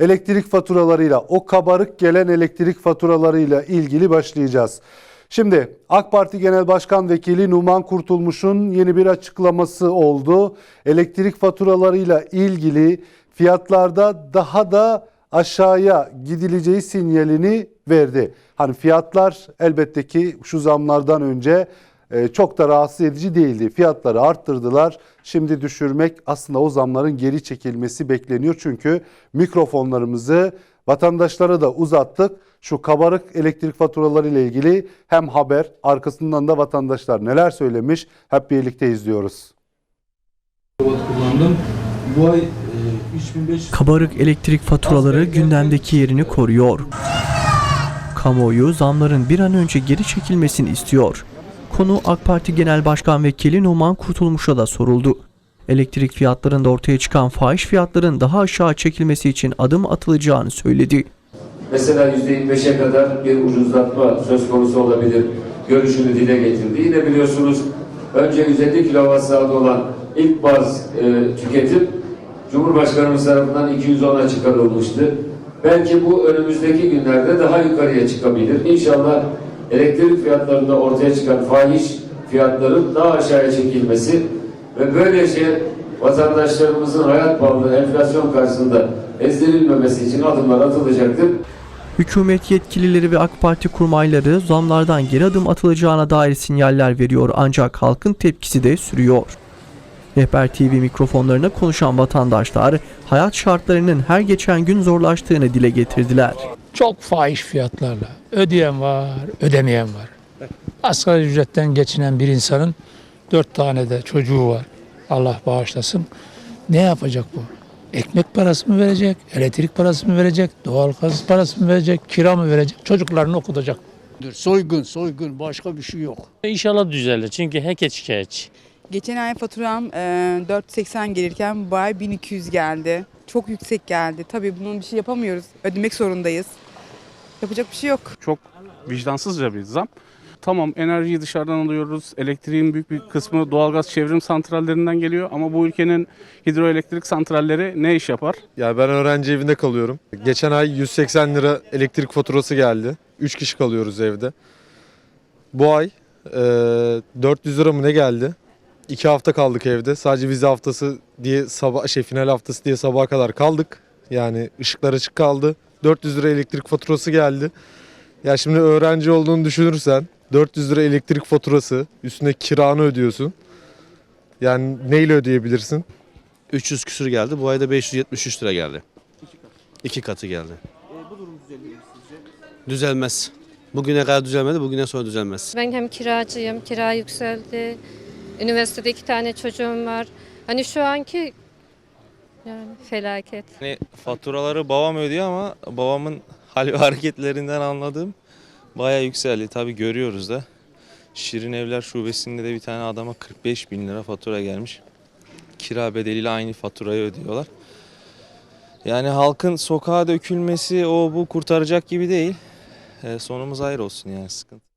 elektrik faturalarıyla o kabarık gelen elektrik faturalarıyla ilgili başlayacağız. Şimdi AK Parti Genel Başkan Vekili Numan Kurtulmuş'un yeni bir açıklaması oldu. Elektrik faturalarıyla ilgili fiyatlarda daha da aşağıya gidileceği sinyalini verdi. Hani fiyatlar elbette ki şu zamlardan önce çok da rahatsız edici değildi. Fiyatları arttırdılar. Şimdi düşürmek aslında o zamların geri çekilmesi bekleniyor. Çünkü mikrofonlarımızı vatandaşlara da uzattık. Şu kabarık elektrik faturaları ile ilgili hem haber arkasından da vatandaşlar neler söylemiş hep birlikte izliyoruz. kullandım. Bu ay e, 3500 Kabarık elektrik faturaları gündemdeki yerini koruyor. Kamuoyu zamların bir an önce geri çekilmesini istiyor. Konu AK Parti Genel Başkan Vekili Numan Kurtulmuş'a da soruldu. Elektrik fiyatlarında ortaya çıkan fahiş fiyatların daha aşağı çekilmesi için adım atılacağını söyledi. Mesela %25'e kadar bir ucuzlatma söz konusu olabilir. Görüşünü dile getirdi. Yine biliyorsunuz önce 150 kilowatt saat olan ilk baz e, tüketim Cumhurbaşkanımız tarafından 210'a çıkarılmıştı. Belki bu önümüzdeki günlerde daha yukarıya çıkabilir. İnşallah elektrik fiyatlarında ortaya çıkan fahiş fiyatların daha aşağıya çekilmesi ve böylece vatandaşlarımızın hayat pahalılığı enflasyon karşısında ezdirilmemesi için adımlar atılacaktır. Hükümet yetkilileri ve AK Parti kurmayları zamlardan geri adım atılacağına dair sinyaller veriyor ancak halkın tepkisi de sürüyor. Rehber TV mikrofonlarına konuşan vatandaşlar hayat şartlarının her geçen gün zorlaştığını dile getirdiler. çok fahiş fiyatlarla ödeyen var, ödemeyen var. Asgari ücretten geçinen bir insanın dört tane de çocuğu var. Allah bağışlasın. Ne yapacak bu? Ekmek parası mı verecek, elektrik parası mı verecek, doğalgaz parası mı verecek, kira mı verecek, çocuklarını okutacak. Soygun, soygun başka bir şey yok. İnşallah düzelir çünkü herkes şikayetçi. Geçen ay faturam e, 480 gelirken bu ay 1200 geldi. Çok yüksek geldi. Tabii bunun bir şey yapamıyoruz. Ödemek zorundayız. Yapacak bir şey yok. çok vicdansızca bir zam. Tamam enerjiyi dışarıdan alıyoruz. Elektriğin büyük bir kısmı doğalgaz çevrim santrallerinden geliyor ama bu ülkenin hidroelektrik santralleri ne iş yapar? Ya ben öğrenci evinde kalıyorum. Geçen ay 180 lira elektrik faturası geldi. 3 kişi kalıyoruz evde. Bu ay e, 400 lira mı ne geldi? 2 hafta kaldık evde. Sadece vize haftası diye sabah şey final haftası diye sabaha kadar kaldık. Yani ışıklar açık kaldı. 400 lira elektrik faturası geldi. Ya şimdi öğrenci olduğunu düşünürsen 400 lira elektrik faturası üstüne kiranı ödüyorsun. Yani neyle ödeyebilirsin? 300 küsür geldi. Bu ayda 573 lira geldi. İki katı geldi. bu durum düzelir mi sizce? Düzelmez. Bugüne kadar düzelmedi, bugüne sonra düzelmez. Ben hem kiracıyım, kira yükseldi. Üniversitede iki tane çocuğum var. Hani şu anki yani felaket. Hani faturaları babam ödüyor ama babamın hal ve hareketlerinden anladığım bayağı yükseldi. Tabii görüyoruz da. Şirin Evler Şubesi'nde de bir tane adama 45 bin lira fatura gelmiş. Kira bedeliyle aynı faturayı ödüyorlar. Yani halkın sokağa dökülmesi o bu kurtaracak gibi değil. Ee, sonumuz hayır olsun yani sıkıntı.